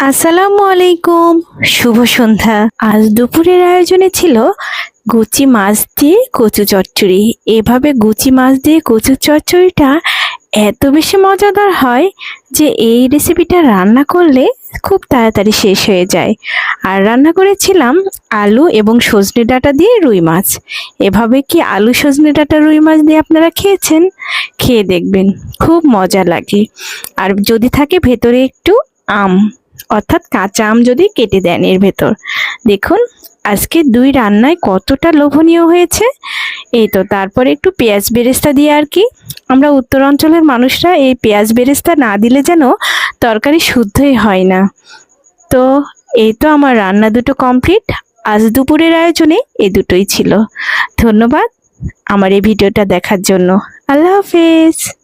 আসসালামু আলাইকুম। শুভ সন্ধ্যা। আজ দুপুরের আয়োজনে ছিল গুচি মাছ দিয়ে কচু চচ্চড়ি। এভাবে গুচি মাছ দিয়ে কচু চচ্চড়িটা এত বেশি মজাদার হয় যে এই রেসিপিটা রান্না করলে খুব তাড়াতাড়ি শেষ হয়ে যায়। আর রান্না করেছিলাম আলু এবং সজনে ডাটা দিয়ে রুই মাছ। এভাবে কি আলু, সজনে ডাটা, রুই মাছ দিয়ে আপনারা খেয়েছেন? খেয়ে দেখবেন, খুব মজা লাগে। আর যদি থাকে ভেতরে একটু আম। অর্থাৎ কাঁচা আম যদি কেটে দেন এর ভেতর। দেখুন, আজকে দুই রান্নায় কতটা লোভনীয় হয়েছে। এই তো, তারপরে একটু পেঁয়াজ বেরেস্তা দিয়ে আর কি। আমরা উত্তর অঞ্চলের মানুষরা এই পেঁয়াজ বেরেস্তা না দিলে যেন তরকারি শুদ্ধই হয় না। তো, এই তো আমার রান্না দুটো কমপ্লিট। আজ দুপুরের আয়োজনে এই দুটোই ছিল। ধন্যবাদ আমার এই ভিডিওটা দেখার জন্য। আল্লাহ হাফেজ।